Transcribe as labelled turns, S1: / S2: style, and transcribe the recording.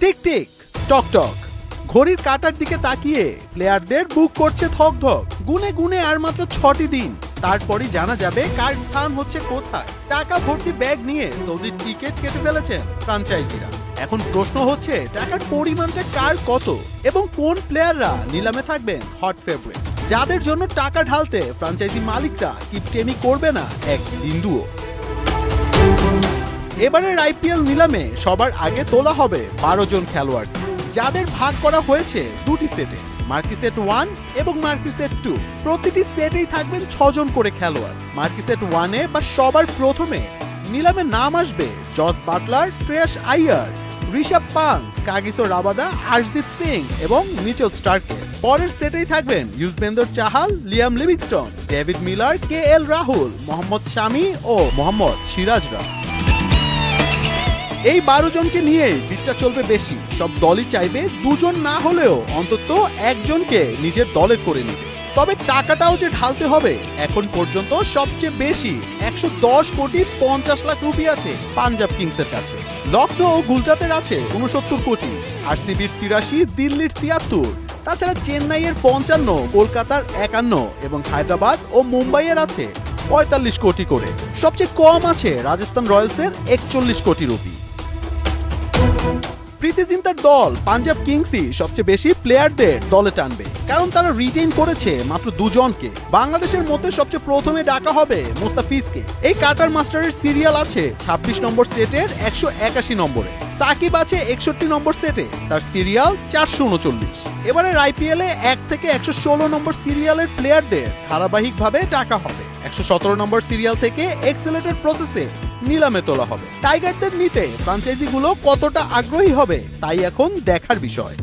S1: Tick tick ঘড়ির কাটার দিকে তাকিয়ে প্লেয়ারদের বুক করছে থক ধক। গুনে গুনে আর মাত্র ছটি দিন। তারপরই জানা যাবে কার স্থান হচ্ছে কোথায়। টাকা ভর্তি ব্যাগ নিয়ে সৌদির টিকিট কেটে ফেলেছেন ফ্রাঞ্চাইজিরা। এখন প্রশ্ন হচ্ছে, টাকার পরিমাণটা কার কত? এবং কোন প্লেয়াররা নিলামে থাকবেন হট ফেভারিট? যাদের জন্য টাকা ঢালতে ফ্রাঞ্চাইজি মালিকরা কিপটেমি করবে না এক বিন্দুও? এবারের আইপিএল নিলামে সবার আগে তোলা হবে বারো জন খেলোয়াড়। যাদের ভাগ করা হয়েছে দুটি সেটে, মার্কিসেট ওয়ান এবং মার্কিসেট টু। প্রতিটি সেটেই থাকবেন ছজন করে খেলোয়াড়। মার্কিসেট ওয়ানে বা সবার প্রথমে নিলামে নাম আসবে Jos Buttler, Shreyas Iyer, Rishabh Pant Kagiso Rabada Harshdeep Singh এবং মিচেল স্টার্কে। পরের সেটেই থাকবেন Yuzvendra Chahal, Liam Livingstone, David Miller, K L Rahul, Mohammed Shami ও মোহাম্মদ সিরাজরা এই বারো জনকে নিয়ে বিটটা চলবে বেশি। সব দলই চাইবে দুজন না হলেও অন্তত একজনকে নিজের দলের করে নিবে তবে টাকাটাও যে ঢালতে হবে, এখন পর্যন্ত সবচেয়ে বেশি একশো দশ কোটি পঞ্চাশ লাখ রুপি আছে পাঞ্জাব কিংসের কাছে। লখনৌ গুজরাতের আছে উনসত্তর কোটি আর সিবির তিরাশি, দিল্লির তিয়াত্তর। তাছাড়া চেন্নাইয়ের পঞ্চান্ন, কলকাতার একান্ন এবং হায়দ্রাবাদ ও মুম্বাইয়ের আছে পঁয়তাল্লিশ কোটি করে। সবচেয়ে কম আছে রাজস্থান রয়্যালসের একচল্লিশ কোটি রুপি। প্রীতি জিন্তার দল, পাঞ্জাব কিংসই সবচেয়ে বেশি প্লেয়ারদের দলে টানবে। কারণ তারা রিটেইন করেছে মাত্র দুজনকে। বাংলাদেশের মধ্যে সবচেয়ে প্রথমে ডাকা হবে মোস্তাফিজকে। এই কাটার মাস্টারের সিরিয়াল আছে ২৬ নম্বর সেটের একশো একাশি নম্বরে। সাকিব আছে একষট্টি নম্বর সেটে, তার সিরিয়াল চারশো উনচল্লিশ। এবারের আইপিএল এক থেকে একশো ষোলো নম্বর সিরিয়ালের প্লেয়ারদের ধারাবাহিকভাবে টাকা হবে। একশো সতেরো নম্বর সিরিয়াল থেকে এক্সেলেটেড প্রসেসে নিলামে তোলা হবে। টাইগারদের নিতে ফ্রাঞ্চাইজিগুলো কতটা আগ্রহী হবে তাই এখন দেখার বিষয়।